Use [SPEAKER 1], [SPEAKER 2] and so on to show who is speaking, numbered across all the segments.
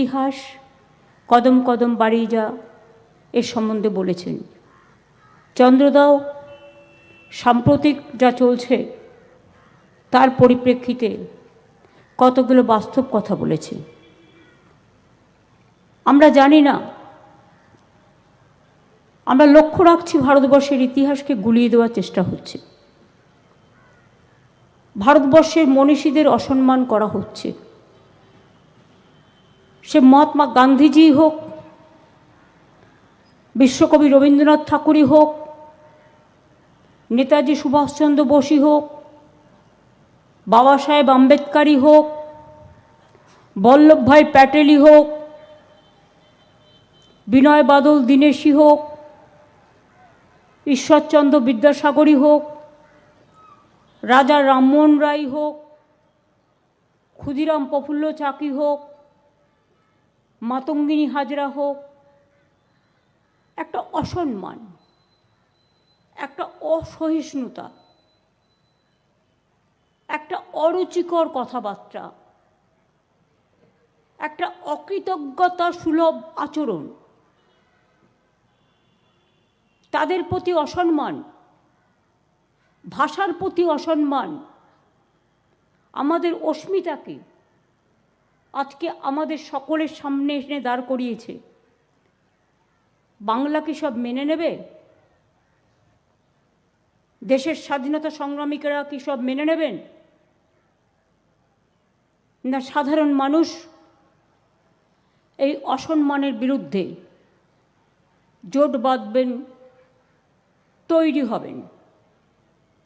[SPEAKER 1] ইতিহাস, কদম কদম বাড়িয়ে যা এর সম্বন্ধে বলেছেন। চন্দ্রদাও সাম্প্রতিক যা চলছে, তার পরিপ্রেক্ষিতে কতগুলো বাস্তব কথা বলেছে। আমরা জানি না, আমরা লক্ষ্য রাখছি ভারতবর্ষের ইতিহাসকে গুলিয়ে দেওয়ার চেষ্টা হচ্ছে। ভারতবর্ষের মনীষীদের অসম্মান করা হচ্ছে। সে মহাত্মা গান্ধীজি হোক, বিশ্বকবি রবীন্দ্রনাথ ঠাকুরই হোক, নেতাজি সুভাষচন্দ্র বোসই হোক, বাবা সাহেব আম্বেদকারই হোক, বল্লভভাই প্যাটেলই হোক, বিনয় বাদল দীনেশই হোক, ঈশ্বরচন্দ্র বিদ্যাসাগরই হোক, রাজা রামমোহন রায় হোক, ক্ষুদিরাম প্রফুল্ল চাকি হোক মাতঙ্গিনী হাজরা হোক, একটা অসম্মান, একটা অসহিষ্ণুতা, একটা অরুচিকর কথাবার্তা, একটা অকৃতজ্ঞতা সুলভ আচরণ, তাদের প্রতি অসম্মান, ভাষার প্রতি অসম্মান, আমাদের অস্মিতাকে আজকে আমাদের সকলের সামনে এনে দাঁড় করিয়েছে। বাংলা কি সব মেনে নেবে? দেশের স্বাধীনতা সংগ্রামিকেরা কি সব মেনে নেবেন? না সাধারণ মানুষ এই অসম্মানের বিরুদ্ধে জোট বাঁধবেন, তৈরি হবেন।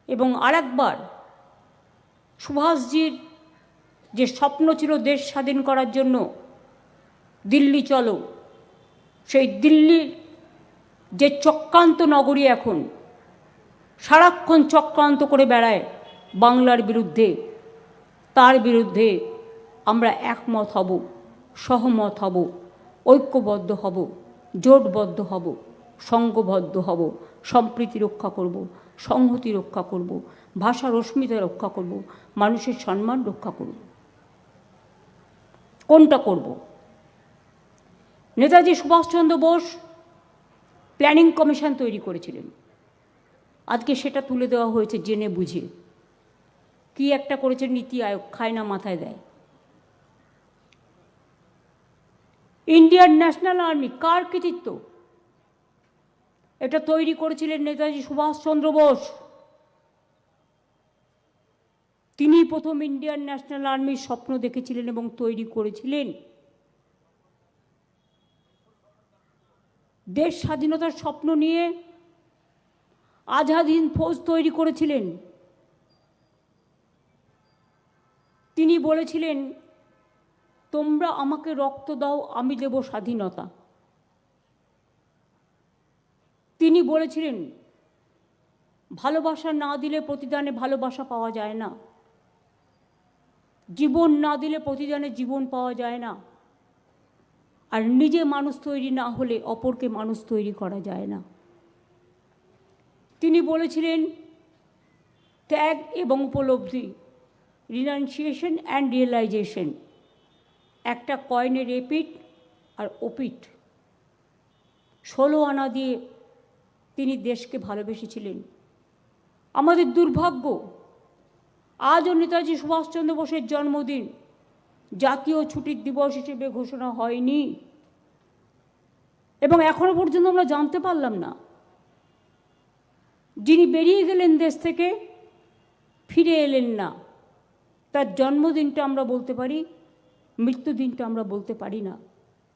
[SPEAKER 1] এবং আরেকবার সুভাষজির যে স্বপ্ন ছিল দেশ স্বাধীন করার জন্য, দিল্লি চলো। সেই দিল্লির যে চক্রান্ত নগরী এখন, সারাক্ষণ চক্রান্ত করে বেড়ায় বাংলার বিরুদ্ধে, তার বিরুদ্ধে আমরা একমত হব, সহমত হব, ঐক্যবদ্ধ হব, জোটবদ্ধ হব সঙ্গবদ্ধ হব, সম্প্রীতি রক্ষা করব, সংহতি রক্ষা করব ভাষার অস্মিতা রক্ষা করব, মানুষের সম্মান রক্ষা করব। কোনটা করব? নেতাজি সুভাষচন্দ্র বোস প্ল্যানিং কমিশন তৈরি করেছিলেন। আজকে সেটা তুলে দেওয়া হয়েছে জেনে বুঝে। কি একটা করেছে নীতি আয়োগ, খায় না মাথায় দেয়। ইন্ডিয়ান ন্যাশনাল আর্মি, কার কৃতিত্ব? এটা তৈরি করেছিলেন নেতাজি সুভাষচন্দ্র বোস। তিনি প্রথম ইন্ডিয়ান ন্যাশনাল আর্মির স্বপ্ন দেখেছিলেন এবং তৈরি করেছিলেন। দেশ স্বাধীনতার স্বপ্ন নিয়ে আজাদ হিন্দ ফৌজ তৈরি করেছিলেন। তিনি বলেছিলেন, তোমরা আমাকে রক্ত দাও, আমি দেব স্বাধীনতা। তিনি বলেছিলেন, ভালোবাসা না দিলে প্রতিদানে ভালোবাসা পাওয়া যায় না। জীবন না দিলে প্রতিদানে জীবন পাওয়া যায় না। আর নিজে মানুষ তৈরি না হলে অপরকে মানুষ তৈরি করা যায় না। তিনি বলেছিলেন, ত্যাগ এবং উপলব্ধি রিনাউন্সিয়েশন অ্যান্ড রিয়েলাইজেশন একটা কয়েনের এপিট আর ওপিট ষোলো আনা দিয়ে তিনি দেশকে ভালোবেসেছিলেন। আমাদের দুর্ভাগ্য আজও নেতাজি সুভাষচন্দ্র বোসের জন্মদিন। জাতীয় ছুটির দিবস হিসেবে ঘোষণা হয়নি। এবং এখনও পর্যন্ত আমরা জানতে পারলাম না। যিনি বেরিয়ে গেলেন দেশ থেকে, ফিরে এলেন না। তার জন্মদিনটা আমরা বলতে পারি, মৃত্যুদিনটা আমরা বলতে পারি না।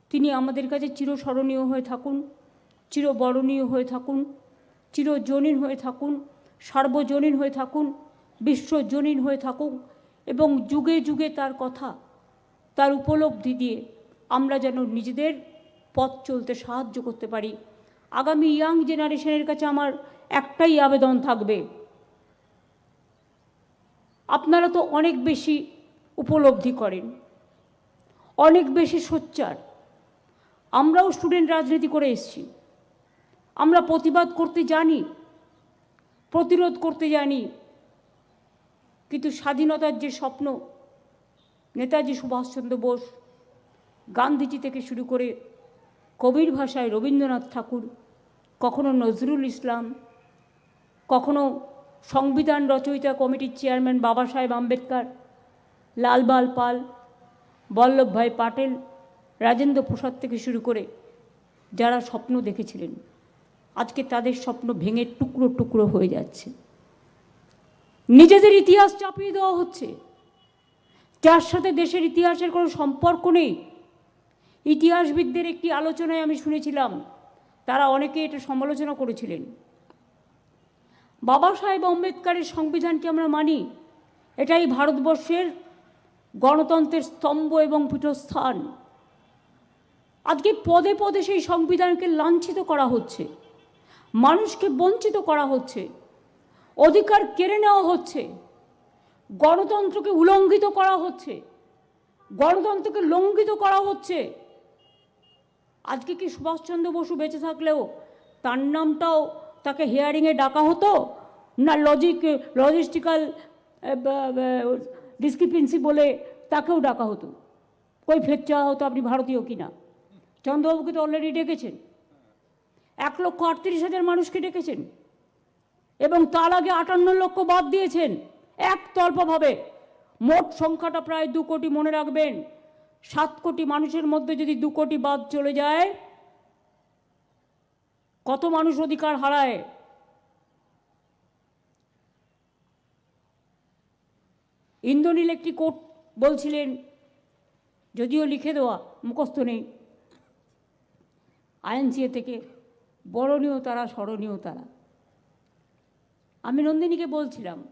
[SPEAKER 1] তিনি আমাদের কাছে চিরস্মরণীয় হয়ে থাকুন, চিরবরণীয় হয়ে থাকুন, চিরজনীন হয়ে থাকুন, সার্বজনীন হয়ে থাকুন বিশ্বজনীন হয়ে থাকুক এবং যুগে যুগে তার কথা, তার উপলব্ধি দিয়ে আমরা যেন নিজেদের পথ চলতে সাহায্য করতে পারি। আগামী ইয়াং জেনারেশনের কাছে আমার একটাই আবেদন থাকবে। আপনারা তো অনেক বেশি উপলব্ধি করেন, অনেক বেশি সোচ্চার। আমরাও স্টুডেন্ট রাজনীতি করে এসেছি। আমরা প্রতিবাদ করতে জানি, প্রতিরোধ করতে জানি কিন্তু স্বাধীনতার যে স্বপ্ন, নেতাজি সুভাষচন্দ্র বোস গান্ধীজি থেকে শুরু করে কবির ভাষায় রবীন্দ্রনাথ ঠাকুর, কখনো নজরুল ইসলাম, কখনো সংবিধান রচয়িতা কমিটির চেয়ারম্যান বাবা সাহেব আম্বেদকর, লালবাল পাল বল্লভভাই পাটেল, রাজেন্দ্র প্রসাদ থেকে শুরু করে যারা স্বপ্ন দেখেছিলেন। আজকে তাদের স্বপ্ন ভেঙে টুকরো টুকরো হয়ে যাচ্ছে। নিজেদের ইতিহাস চাপিয়ে দেওয়া হচ্ছে। যার সাথে দেশের ইতিহাসের কোনো সম্পর্ক নেই। ইতিহাসবিদদের একটি আলোচনায় আমি শুনেছিলাম, তারা অনেকে এটা সমালোচনা করেছিলেন। বাবা সাহেব আম্বেদকারের সংবিধানকে আমরা মানি, এটাই ভারতবর্ষের গণতন্ত্রের স্তম্ভ এবং পীঠস্থান। আজকে পদে পদে সেই সংবিধানকে লাঞ্ছিত করা হচ্ছে, মানুষকে বঞ্চিত করা হচ্ছে। অধিকার কেড়ে নেওয়া হচ্ছে। গণতন্ত্রকে উলঙ্ঘিত করা হচ্ছে। গণতন্ত্রকে লঙ্ঘিত করা হচ্ছে। আজকে কি সুভাষচন্দ্র বসু বেঁচে থাকলেও তার নামটাও তাকে হিয়ারিংয়ে ডাকা হতো? না লজিক লজিস্টিক্যাল ডিসক্রিপেন্সি বলে তাকেও ডাকা হতো? কই ফের চাওয়া হতো আপনি ভারতীয় কিনা? চন্দ্রবাবুকে তো অলরেডি ডেকেছেন। এক লক্ষ আটত্রিশ হাজার মানুষকে ডেকেছেন। এবং তার আগে আটান্ন লক্ষ বাদ দিয়েছেন। একতল্পভাবে মোট সংখ্যাটা প্রায় দু কোটি মনে রাখবেন। সাত কোটি মানুষের মধ্যে যদি দু কোটি বাদ চলে যায়, কত মানুষ অধিকার হারায়? ইন্দ্রনীল একটি কোর্ট বলছিলেন, যদিও লিখে দেওয়া, মুখস্থ নেই। আইএনসিএ থেকে বরণীয় তারা, স্মরণীয় তারা। আমি নন্দিনীকে বলছিলাম,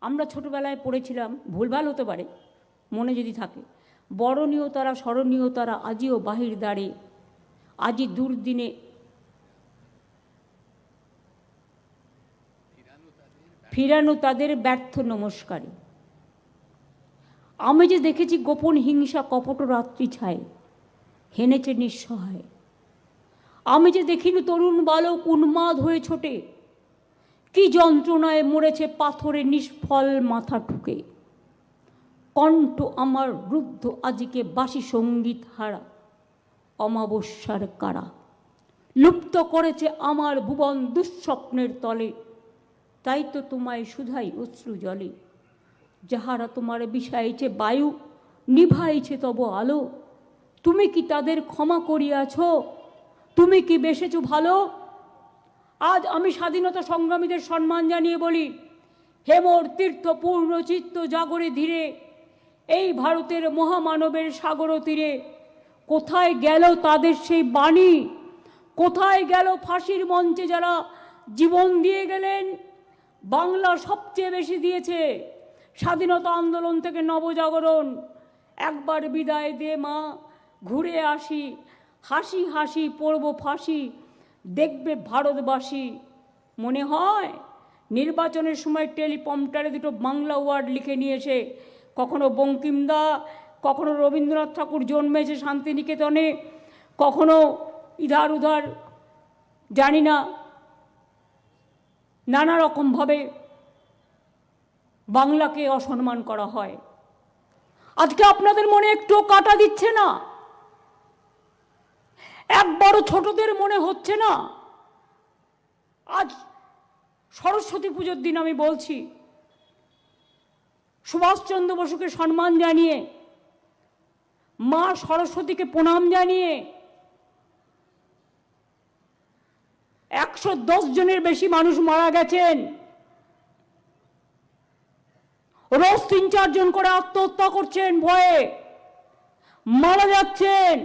[SPEAKER 1] আমরা ছোটবেলায় পড়েছিলাম, ভুলভাল হতে পারে, মনে যদি থাকে। বরণীয় তারা স্মরণীয় তারা আজিও বাহির দাঁড়ে আজি দুর্দিনে। ফিরানো তাদের ব্যর্থ নমস্কারে। আমি যে দেখেছি গোপন হিংসা কপট রাত্রি ছায়, হেনেছে নিঃসহায়। আমি যে দেখিনি তরুণ বালক উন্মাদ হয়ে ছোটে কি যন্ত্রণায় মরেছে পাথরে নিষ্ফল মাথা ঠুকে। কণ্ঠ আমার রুদ্ধ আজকে বাসি সংগীত হারা, অমাবস্যার কারা। লুপ্ত করেছে আমার ভুবন দুঃস্বপ্নের তলে, তাই তো তোমায় শুধাই অশ্রু জলে। যাহারা তোমার বিষাইছে বায়ু, নিভাইছে তব আলো। তুমি কি তাদের ক্ষমা করিয়াছ? তুমি কি বেসেছ ভালো? আজ আমি স্বাধীনতা সংগ্রামীদের সম্মান জানিয়ে বলি, হেমর তীর্থ পূর্ণ চিত্ত জাগরে ধীরে, এই ভারতের মহামানবের সাগর তীরে। কোথায় গেল তাদের সেই বাণী? কোথায় গেল ফাঁসির মঞ্চে যারা জীবন দিয়ে গেলেন? বাংলা সবচেয়ে বেশি দিয়েছে স্বাধীনতা আন্দোলন থেকে নবজাগরণ। একবার বিদায় দে মা, ঘুরে আসি, হাসি হাসি পড়ব ফাঁসি দেখবে ভারতবাসী, মনে হয়? নির্বাচনের সময় টেলিপম্পটারে দুটো বাংলা ওয়ার্ড লিখে নিয়ে এসে কখনো বঙ্কিমদা কখনো রবীন্দ্রনাথ ঠাকুর জন্মেছে শান্তিনিকেতনে, কখনো ইধার উধার, জানি না। নানা রকমভাবে বাংলাকে অসম্মান করা হয়। আজকে আপনাদের মনে একটু কাটা দিচ্ছে না? এক বড় ছোটদের মনে হচ্ছে না? আজ সরস্বতী পুজোর দিন আমি বলছি, সুভাষচন্দ্র বসুকে সম্মান জানিয়ে, মা সরস্বতীকে প্রণাম জানিয়ে, একশো দশ জনের বেশি মানুষ মারা গেছেন। রোজ তিন চারজন করে আত্মহত্যা করছেন ভয়ে, মারা যাচ্ছেন।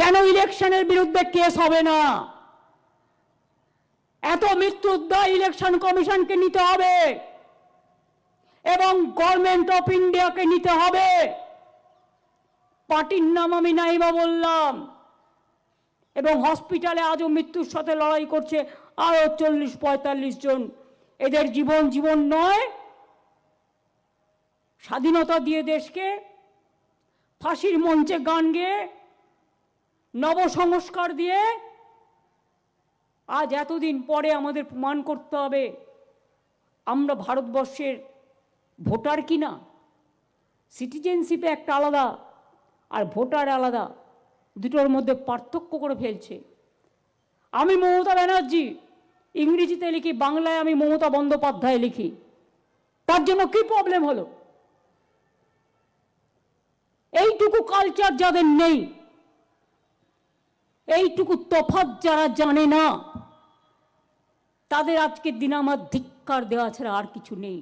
[SPEAKER 1] ইলেকশনের বিরুদ্ধে কেস হবে না? এত মৃত্যুর দায় ইলেকশন কমিশনকে নিতে হবে এবং গভর্নমেন্ট অফ ইন্ডিয়াকে নিতে হবে। পার্টির নাম আমি নাইবা বললাম। এবং হসপিটালে আজও মৃত্যুর সাথে লড়াই করছে আরও চল্লিশ, পঁয়তাল্লিশ জন। এদের জীবন জীবন নয়, স্বাধীনতা দিয়ে দেশকে, ফাঁসির মঞ্চে গান গেয়ে নবসংস্কার দিয়ে আজ এতদিন পরে আমাদের প্রমাণ করতে হবে, আমরা ভারতবর্ষের ভোটার কি না? সিটিজেনশিপে একটা আলাদা আর ভোটার আলাদা, দুটোর মধ্যে পার্থক্য করে ফেলছে। আমি মমতা ব্যানার্জি, ইংরেজিতে লিখি, বাংলায় আমি মমতা বন্দ্যোপাধ্যায় লিখি। তার জন্য কি প্রবলেম হলো? এইটুকু কালচার যাদের নেই এইটুকু তফাৎ যারা জানে না, তাদের আজকের দিনে আমার ধিক্কার দেওয়া ছাড়া আর কিছু নেই।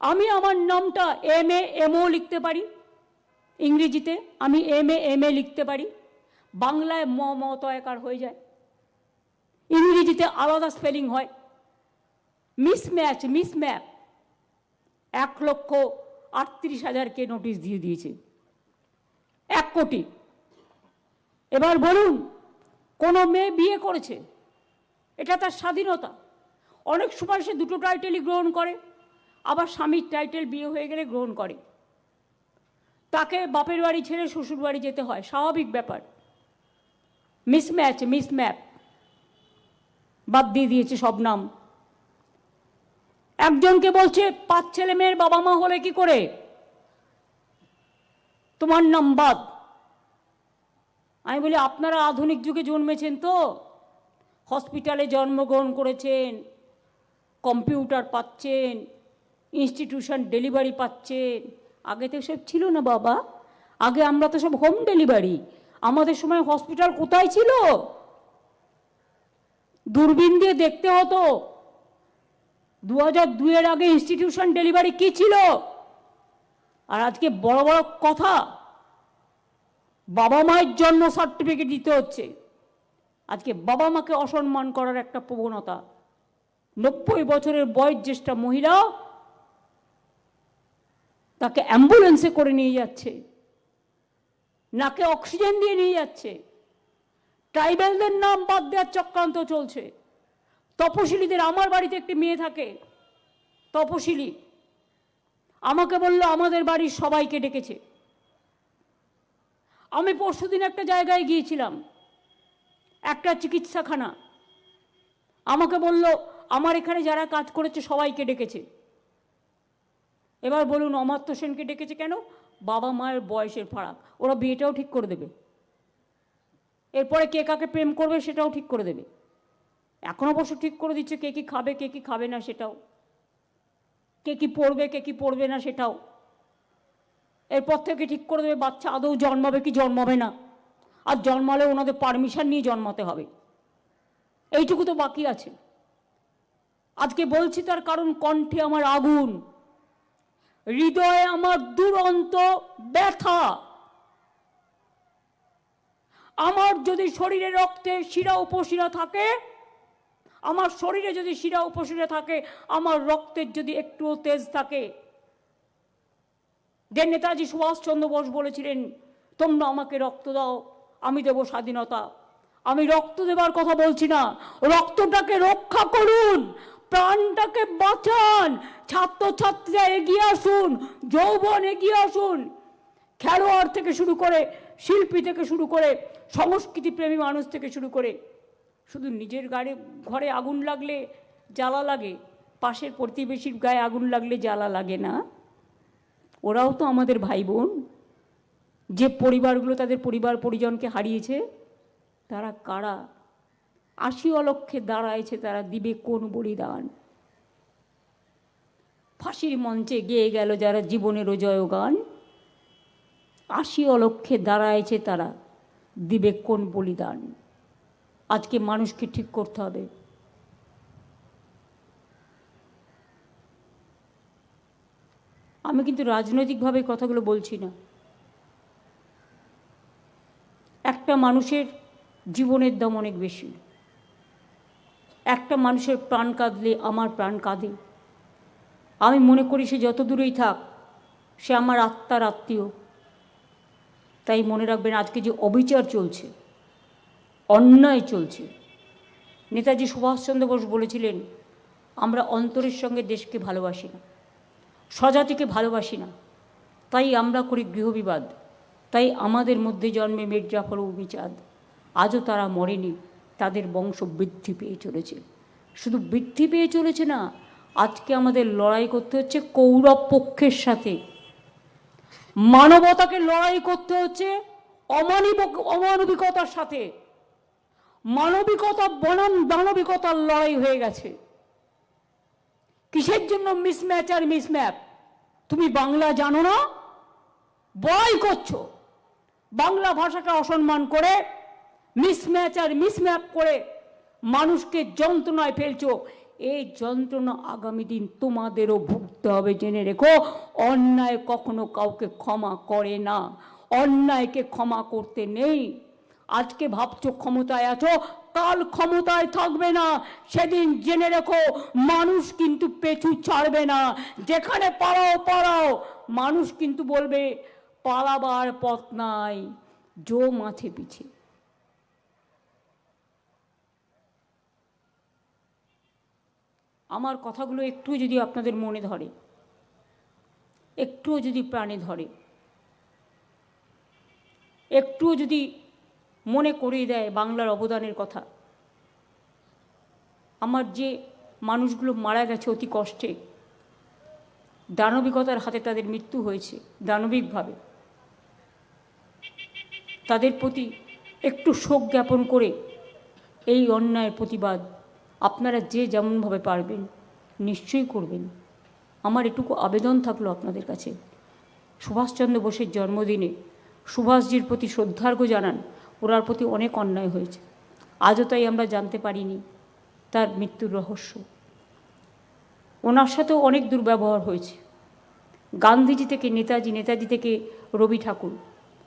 [SPEAKER 1] আমি আমার নামটা এম এ এমও লিখতে পারি, ইংরেজিতে আমি এম এ এম এ লিখতে পারি, বাংলায় ম ম তয়কার হয়ে যায়। ইংরেজিতে আলাদা স্পেলিং হয় মিসম্যাচ মিসম্যাপ এক লক্ষ আটত্রিশ হাজারকে নোটিশ দিয়ে দিয়েছে। এক কোটি। এবার বলুন, কোনো মেয়ে বিয়ে করেছে? এটা তার স্বাধীনতা। অনেক সময় সে দুটো টাইটেলই গ্রহণ করে, আবার স্বামীর টাইটেল বিয়ে হয়ে গেলে গ্রহণ করে। তাকে বাপের বাড়ি ছেড়ে শ্বশুর বাড়ি যেতে হয়, স্বাভাবিক ব্যাপার। মিসম্যাচ, মিসম্যাপ। বাদ দিয়ে দিয়েছে সব নাম। একজনকে বলছে, পাঁচ ছেলে মেয়ের বাবা মা হলে কি করে? তোমার নাম বাদ। আমি বলি, আপনারা আধুনিক যুগে জন্মেছেন তো। হসপিটালে জন্মগ্রহণ করেছেন, কম্পিউটার পাচ্ছেন, ইনস্টিটিউশন ডেলিভারি পাচ্ছেন। আগে তো সব ছিল না বাবা। আগে আমরা তো সব হোম ডেলিভারি। আমাদের সময় হসপিটাল কোথায় ছিল? দূরবীন দিয়ে দেখতে হতো। দু হাজার দুইয়ের আগে ইনস্টিটিউশন ডেলিভারি কি ছিল? আর আজকে বড় বড় কথা। বাবা মায়ের জন্য সার্টিফিকেট দিতে হচ্ছে। আজকে বাবা মাকে অসম্মান করার একটা প্রবণতা। নব্বই বছরের বয়োজ্যেষ্ঠা মহিলা তাকে অ্যাম্বুলেন্সে করে নিয়ে যাচ্ছে। নাকে অক্সিজেন দিয়ে নিয়ে যাচ্ছে। ট্রাইবেলদের নাম বাদ দেওয়ার চক্রান্ত চলছে। তপশিলীদের আমার বাড়িতে একটি মেয়ে থাকে। তপশিলি, আমাকে বলল আমাদের বাড়ির সবাইকে ডেকেছে। আমি পরশুদিন একটা জায়গায় গিয়েছিলাম, একটা চিকিৎসাখানা। আমাকে বলল, আমার এখানে যারা কাজ করেছে সবাইকে ডেকেছে। এবার বলুন, অমাত্য সেনকে ডেকেছে কেন? বাবা মায়ের বয়সের ফারাক। ওরা বিয়েটাও ঠিক করে দেবে। এরপরে কে কাকে প্রেম করবে সেটাও ঠিক করে দেবে। এখন অবশ্য ঠিক করে দিচ্ছে কে কি খাবে, কে কি খাবে না সেটাও। কে কি পড়বে, কে কি পড়বে না সেটাও। এরপর থেকে ঠিক করে দেবে, বাচ্চা আদৌ জন্মাবে কি জন্মাবে না। আর জন্মালে ওনাদের পারমিশন নিয়ে জন্মাতে হবে। এইটুকু তো বাকি আছে। আজকে বলছি তার কারণ, কণ্ঠে আমার আগুন, হৃদয়ে আমার দুরন্ত ব্যথা। আমার যদি শরীরে রক্তে শিরা উপশিরা থাকে, আমার শরীরে যদি শিরা উপশিরা থাকে, আমার রক্তের যদি একটুও তেজ থাকে যে নেতাজি সুভাষচন্দ্র বোস বলেছিলেন, তোমরা আমাকে রক্ত দাও, আমি দেব স্বাধীনতা। আমি রক্ত দেবার কথা বলছি না। রক্তটাকে রক্ষা করুন, প্রাণটাকে বাঁচান। ছাত্রছাত্রীরা এগিয়ে আসুন, যৌবন এগিয়ে আসুন। খেলোয়াড় থেকে শুরু করে, শিল্পী থেকে শুরু করে, সংস্কৃতিপ্রেমী মানুষ থেকে শুরু করে, শুধু নিজের গাড়ি, ঘরে আগুন লাগলে জ্বালা লাগে, পাশের প্রতিবেশীর গায়ে আগুন লাগলে জ্বালা লাগে না? ওরাও তো আমাদের ভাই বোন যে পরিবারগুলো তাদের পরিবার পরিজনকে হারিয়েছে, তারা কারা? আশি অলক্ষে দাঁড়াইছে তারা দিবে কোন বলিদান? ফাঁসির মঞ্চে গেয়ে গেল যারা জীবনের জয় গান আশি অলক্ষে দাঁড়াইছে তারা দিবে কোন বলিদান? আজকে মানুষকে ঠিক করতে হবে। আমি কিন্তু রাজনৈতিকভাবে কথাগুলো বলছি না। একটা মানুষের জীবনের দাম অনেক বেশি। একটা মানুষের প্রাণ কাঁদলে আমার প্রাণ কাঁদে। আমি মনে করি সে যত দূরেই থাক, সে আমার আত্মার আত্মীয়। তাই মনে রাখবেন আজকে যে অবিচার চলছে, অন্যায় চলছে, নেতাজি সুভাষচন্দ্র বোস বলেছিলেন, আমরা অন্তরের সঙ্গে দেশকে ভালোবাসি না। স্বজাতিকে ভালোবাসি না। তাই আমরা করি গৃহবিবাদ। তাই আমাদের মধ্যে জন্মে মির্জাফর ও বিচাদ আজও তারা মরেনি, তাদের বংশ বৃদ্ধি পেয়ে চলেছে। শুধু বৃদ্ধি পেয়ে চলেছে না, আজকে আমাদের লড়াই করতে হচ্ছে কৌরব পক্ষের সাথে। মানবতাকে লড়াই করতে হচ্ছে অমানব, অমানবিকতার সাথে। মানবিকতা বনাম দানবিকতার লড়াই হয়ে গেছে। কিসের জন্য মিসম্যাচ আর মিসম্যাপ তুমি বাংলা জানো না? বড়াই করছ। বাংলা ভাষাকে অসম্মান করে মিসম্যাচ আর মিসম্যাপ করে মানুষকে যন্ত্রণায় ফেলছো। এই যন্ত্রণা আগামী দিন তোমাদেরও ভুগতে হবে, জেনে রেখো। অন্যায় কখনো কাউকে ক্ষমা করে না। অন্যায়কে ক্ষমা করতে নেই। আজকে ভাবছ ক্ষমতায় আছো কাল ক্ষমতায় থাকবে না, সেদিন জেনে রেখো, মানুষ কিন্তু পেছু ছাড়বে না। যেখানে পালাও পালাও। মানুষ কিন্তু বলবে, পালাবার পথ নাই, জো মাথে পিছে। আমার কথাগুলো একটু যদি আপনাদের মনে ধরে, একটুও যদি প্রাণে ধরে, একটুও যদি মনে করিয়ে দেয় বাংলার অবদানের কথা। আমার যে মানুষগুলো মারা গেছে অতি কষ্টে, দানবিকতার হাতে তাদের মৃত্যু হয়েছে দানবিকভাবে। তাদের প্রতি একটু শোক জ্ঞাপন করে এই অন্যায়ের প্রতিবাদ আপনারা যে যেমনভাবে পারবেন নিশ্চয়ই করবেন। আমার এটুকু আবেদন থাকল আপনাদের কাছে। সুভাষচন্দ্র বোসের জন্মদিনে সুভাষজির প্রতি শ্রদ্ধার্ঘ জানান ওনার প্রতি অনেক অন্যায় হয়েছে। আজও তাই আমরা জানতে পারিনি তার মৃত্যুর রহস্য। ওনার সাথেও অনেক দুর্ব্যবহার হয়েছে। গান্ধীজি থেকে নেতাজি নেতাজি থেকে রবি ঠাকুর,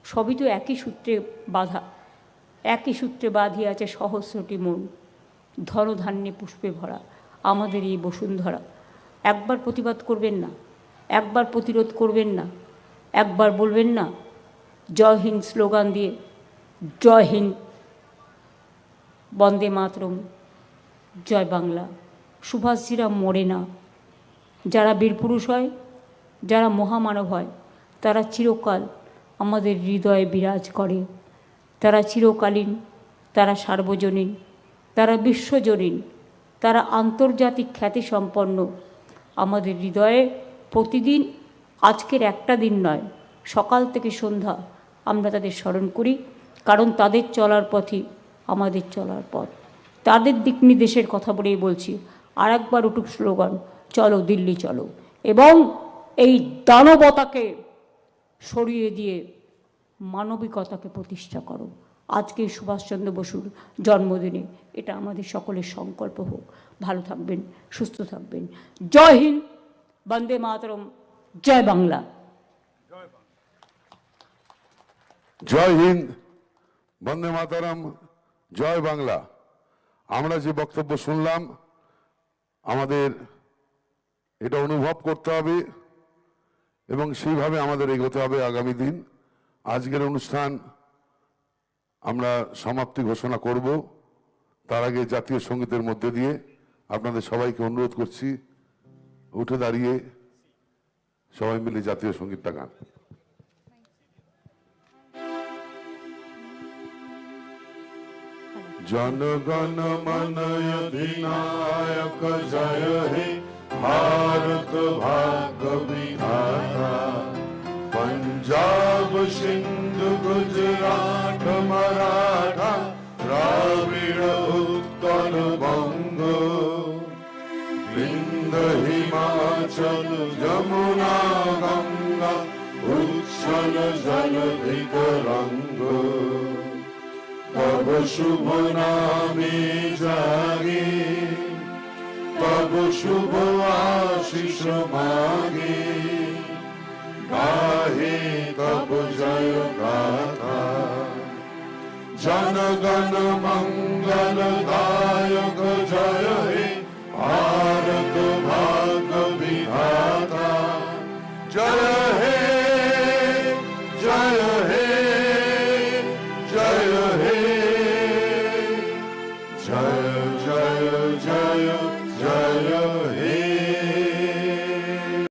[SPEAKER 1] সবই তো একই সূত্রে বাধা, একই সূত্রে বাঁধিয়ে আছে সহস্রটি মন। ধনধান্যে পুষ্পে ভরা আমাদের এই বসুন্ধরা। একবার প্রতিবাদ করবেন না, একবার প্রতিরোধ করবেন না, একবার বলবেন না, জয় হিন্দ স্লোগান দিয়ে জয় হিন্দ, বন্দে মাতরম, জয় বাংলা। সুভাষজিরা মরে না। যারা বীরপুরুষ হয়, যারা মহামানব হয়, তারা চিরকাল আমাদের হৃদয়ে বিরাজ করে। তারা চিরকালীন, তারা সার্বজনীন, তারা বিশ্বজনীন, তারা আন্তর্জাতিক খ্যাতি সম্পন্ন আমাদের হৃদয়ে প্রতিদিন, আজকের একটা দিন নয়, সকাল থেকে সন্ধ্যা আমরা তাদের স্মরণ করি। কারণ তাদের চলার পথই আমাদের চলার পথ। তাদের দিক নির্দেশের কথা বলেই বলছি আর একবার উঠুক স্লোগান, চলো দিল্লি চলো। এবং এই দানবতাকে সরিয়ে দিয়ে মানবিকতাকে প্রতিষ্ঠা করো। আজকে সুভাষচন্দ্র বসুর জন্মদিনে এটা আমাদের সকলের সংকল্প হোক। ভালো থাকবেন, সুস্থ থাকবেন। জয় হিন্দ, বন্দে মাতরম, জয় বাংলা।
[SPEAKER 2] জয় হিন্দ। বন্দে মাতারাম, জয় বাংলা। আমরা যে বক্তব্য শুনলাম, আমাদের এটা অনুভব করতে হবে এবং সেইভাবে আমাদের এগোতে হবে আগামী দিন। আজকের অনুষ্ঠান আমরা সমাপ্তি ঘোষণা করব। তার আগে জাতীয় সঙ্গীতের মধ্যে দিয়ে আপনাদের সবাইকে অনুরোধ করছি, উঠে দাঁড়িয়ে সবাই মিলে জাতীয় সঙ্গীতটা গান। जनगण मन अधिनायक जय हे। भारत भाग विधाता। पंजाब सिंधु गुजरात मराठा, द्राविड उत्कल बंग। विंद हिमाचल जमुना गंगा, उच्छल जल रंग। शुभ नाम जागे। तब शुभ आशिष मागे। नाहे तब जनदा जनगण मङ्गलदा